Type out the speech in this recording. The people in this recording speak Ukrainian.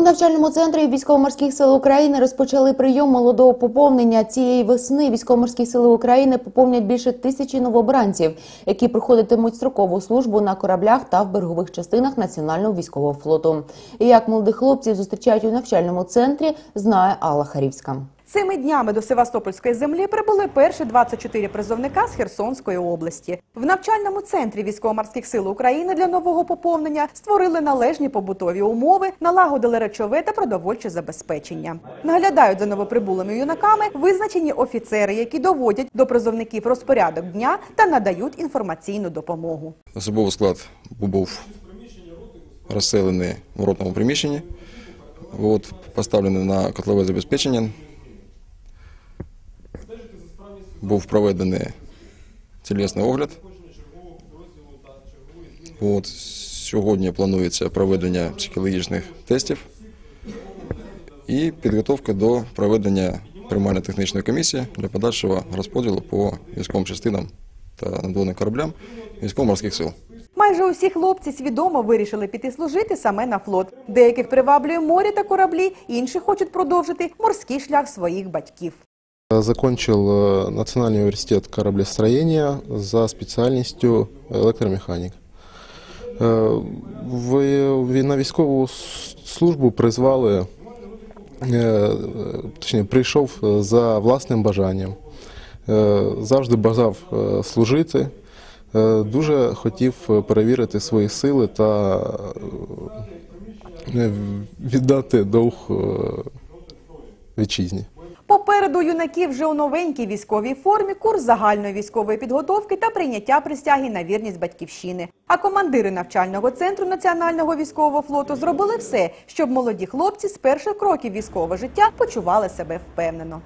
У навчальному центрі військово-морських сил України розпочали прийом молодого поповнення. Цієї весни військово-морські сили України поповнять більше тисячі новобранців, які проходитимуть строкову службу на кораблях та в берегових частинах Національного військового флоту. Як молодих хлопців зустрічають у навчальному центрі, знає Алла Харівська. Цими днями до Севастопольської землі прибули перші 24 призовника з Херсонської області. В навчальному центрі військово-морських сил України для нового поповнення створили належні побутові умови, налагодили речове та продовольче забезпечення. Наглядають за новоприбулими юнаками визначені офіцери, які доводять до призовників розпорядок дня та надають інформаційну допомогу. Особовий склад був розселений в ротному приміщенні, поставлений на котлове забезпечення. Був проведений тілесний огляд. От, сьогодні планується проведення психологічних тестів і підготовка до проведення приймально-технічної комісії для подальшого розподілу по військовим частинам та надводним кораблям військово-морських сил. Майже усі хлопці свідомо вирішили піти служити саме на флот. Деяких приваблює море та кораблі, інші хочуть продовжити морський шлях своїх батьків. Закончил э, Национальный университет кораблестроения за спеціальністю електромеханік. В- На військову службу призвали, е, точніше, прийшов за власним бажанням. Завжди бажав служити. Дуже хотів е, перевірити свої сили та е, віддати довг е, вітчизні. Попереду юнаків вже у новенькій військовій формі курс загальної військової підготовки та прийняття присяги на вірність батьківщини. А командири навчального центру Національного військового флоту зробили все, щоб молоді хлопці з перших кроків військового життя почували себе впевнено.